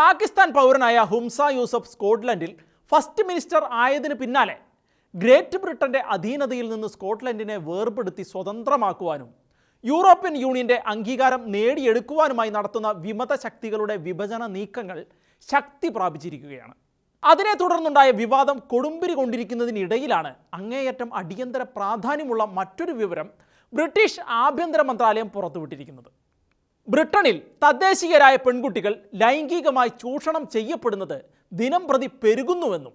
പാകിസ്ഥാൻ പൗരനായ ഹുംസ യൂസഫ് സ്കോട്ട്ലൻഡിൽ first minister ആയതിനു പിന്നാലെ ഗ്രേറ്റ് ബ്രിട്ടന്റെ അധീനതയിൽ നിന്ന് സ്കോട്ട്ലൻഡിനെ വേർപെടുത്തി സ്വതന്ത്രമാക്കുവാനും യൂറോപ്യൻ യൂണിയന്റെ അംഗീകാരം നേടിയെടുക്കുവാനുമായി നടത്തുന്ന വിമത ശക്തികളുടെ വിഭജന നീക്കങ്ങൾ ശക്തി പ്രാപിച്ചിരിക്കുകയാണ്. അതിനെ തുടർന്നുണ്ടായ വിവാദം കൊടുമ്പിരി കൊണ്ടിരിക്കുന്നതിനിടയിലാണ് അങ്ങേയറ്റം അടിയന്തര പ്രാധാന്യമുള്ള മറ്റൊരു വിവരം ബ്രിട്ടീഷ് ആഭ്യന്തര മന്ത്രാലയം പുറത്തുവിട്ടിരിക്കുന്നത്. ബ്രിട്ടനിൽ തദ്ദേശീയരായ പെൺകുട്ടികൾ ലൈംഗികമായി ചൂഷണം ചെയ്യപ്പെടുന്നത് ദിനം പ്രതി പെരുകുന്നുവെന്നും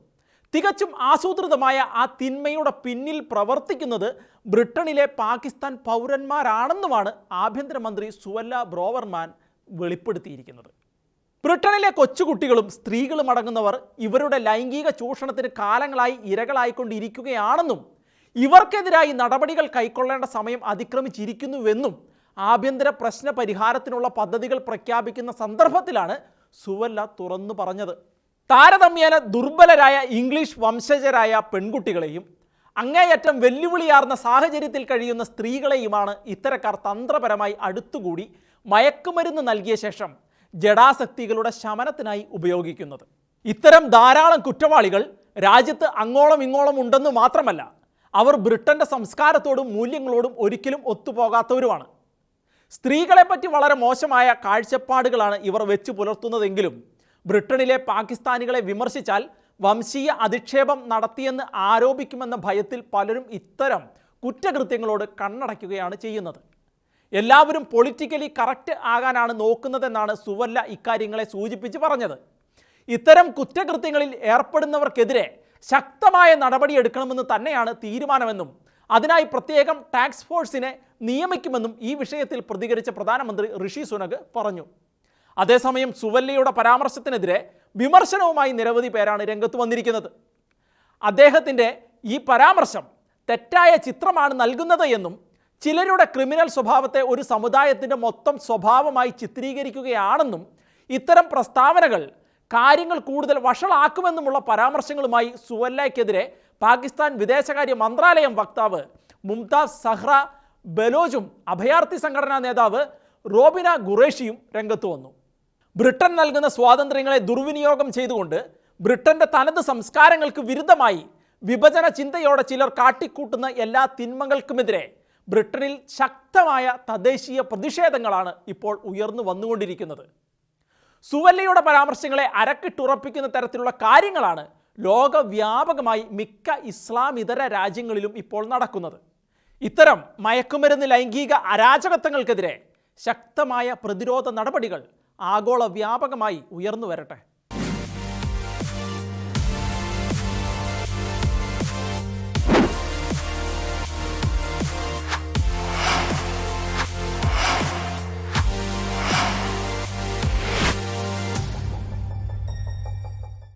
തികച്ചും ആസൂത്രിതമായ ആ തിന്മയുടെ പിന്നിൽ പ്രവർത്തിക്കുന്നത് ബ്രിട്ടനിലെ പാകിസ്ഥാൻ പൗരന്മാരാണെന്നുമാണ് ആഭ്യന്തരമന്ത്രി സുവല്ല ബ്രോവർമാൻ വെളിപ്പെടുത്തിയിരിക്കുന്നത്. ബ്രിട്ടനിലെ കൊച്ചുകുട്ടികളും സ്ത്രീകളും അടങ്ങുന്നവർ ഇവരുടെ ലൈംഗിക ചൂഷണത്തിന് കാലങ്ങളായി ഇരകളായിക്കൊണ്ടിരിക്കുകയാണെന്നും ഇവർക്കെതിരായി നടപടികൾ കൈക്കൊള്ളേണ്ട സമയം അതിക്രമിച്ചിരിക്കുന്നുവെന്നും ആഭ്യന്തര പ്രശ്ന പരിഹാരത്തിനുള്ള പദ്ധതികൾ പ്രഖ്യാപിക്കുന്ന സന്ദർഭത്തിലാണ് സുവല്ല തുറന്നു പറഞ്ഞത്. താരതമ്യേന ദുർബലരായ ഇംഗ്ലീഷ് വംശജരായ പെൺകുട്ടികളെയും അങ്ങേയറ്റം വെല്ലുവിളിയാർന്ന സാഹചര്യത്തിൽ കഴിയുന്ന സ്ത്രീകളെയുമാണ് ഇത്തരക്കാർ തന്ത്രപരമായി അടുത്തുകൂടി മയക്കുമരുന്ന് നൽകിയ ശേഷം ജഡാസക്തികളുടെ ശമനത്തിനായി ഉപയോഗിക്കുന്നത്. ഇത്തരം ധാരാളം കുറ്റവാളികൾ രാജ്യത്ത് അങ്ങോളം ഇങ്ങോളം ഉണ്ടെന്ന് മാത്രമല്ല അവർ ബ്രിട്ടന്റെ സംസ്കാരത്തോടും മൂല്യങ്ങളോടും ഒരിക്കലും ഒത്തുപോകാത്തവരുമാണ്. സ്ത്രീകളെപ്പറ്റി വളരെ മോശമായ കാഴ്ചപ്പാടുകളാണ് ഇവർ വെച്ച് പുലർത്തുന്നതെങ്കിലും ബ്രിട്ടനിലെ പാകിസ്ഥാനികളെ വിമർശിച്ചാൽ വംശീയ അധിക്ഷേപം നടത്തിയെന്ന് ആരോപിക്കുമെന്ന ഭയത്തിൽ പലരും ഇത്തരം കുറ്റകൃത്യങ്ങളോട് കണ്ണടയ്ക്കുകയാണ് ചെയ്യുന്നത്. എല്ലാവരും പൊളിറ്റിക്കലി കറക്റ്റ് ആകാനാണ് നോക്കുന്നതെന്നാണ് സുവല്ല ഇക്കാര്യങ്ങളെ സൂചിപ്പിച്ച് പറഞ്ഞത്. ഇത്തരം കുറ്റകൃത്യങ്ങളിൽ ഏർപ്പെടുന്നവർക്കെതിരെ ശക്തമായ നടപടിയെടുക്കണമെന്ന് തന്നെയാണ് തീരുമാനമെന്നും അതിനായി പ്രത്യേകം ടാക്സ് ഫോഴ്സിനെ നിയമിക്കുമെന്നും ഈ വിഷയത്തിൽ പ്രതികരിച്ച പ്രധാനമന്ത്രി ഋഷി സുനക് പറഞ്ഞു. അതേസമയം സുവല്ലയുടെ പരാമർശത്തിനെതിരെ വിമർശനവുമായി നിരവധി പേരാണ് രംഗത്ത് വന്നിരിക്കുന്നത്. അദ്ദേഹത്തിന്റെ ഈ പരാമർശം തെറ്റായ ചിത്രമാണ് നൽകുന്നത് എന്നും ചിലരുടെ ക്രിമിനൽ സ്വഭാവത്തെ ഒരു സമുദായത്തിന്റെ മൊത്തം സ്വഭാവമായി ചിത്രീകരിക്കുകയാണെന്നും ഇത്തരം പ്രസ്താവനകൾ കാര്യങ്ങൾ കൂടുതൽ വഷളാക്കുമെന്നുമുള്ള പരാമർശങ്ങളുമായി സുവല്ലയ്ക്കെതിരെ പാകിസ്ഥാൻ വിദേശകാര്യ മന്ത്രാലയം വക്താവ് മുംതാസ് സഹ്റ ബലോജും അഭയാർത്ഥി സംഘടനാ നേതാവ് റോബിന ഖുറേഷിയും രംഗത്ത് വന്നു. ബ്രിട്ടൻ നൽകുന്ന സ്വാതന്ത്ര്യങ്ങളെ ദുർവിനിയോഗം ചെയ്തുകൊണ്ട് ബ്രിട്ടന്റെ തനത് സംസ്കാരങ്ങൾക്ക് വിരുദ്ധമായി വിഭജന ചിന്തയോടെ ചിലർ കാട്ടിക്കൂട്ടുന്ന എല്ലാ തിന്മകൾക്കുമെതിരെ ബ്രിട്ടനിൽ ശക്തമായ തദ്ദേശീയ പ്രതിഷേധങ്ങളാണ് ഇപ്പോൾ ഉയർന്നു വന്നുകൊണ്ടിരിക്കുന്നത്. സുവല്ലയുടെ പരാമർശങ്ങളെ അരക്കിട്ടുറപ്പിക്കുന്ന തരത്തിലുള്ള കാര്യങ്ങളാണ് ലോകവ്യാപകമായി മിക്ക ഇസ്ലാമിതര രാജ്യങ്ങളിലും ഇപ്പോൾ നടക്കുന്നത്. ഇത്തരം മയക്കുമരുന്ന് ലൈംഗിക അരാജകത്വങ്ങൾക്കെതിരെ ശക്തമായ പ്രതിരോധ നടപടികൾ ആഗോള വ്യാപകമായി ഉയർന്നു വരട്ടെ.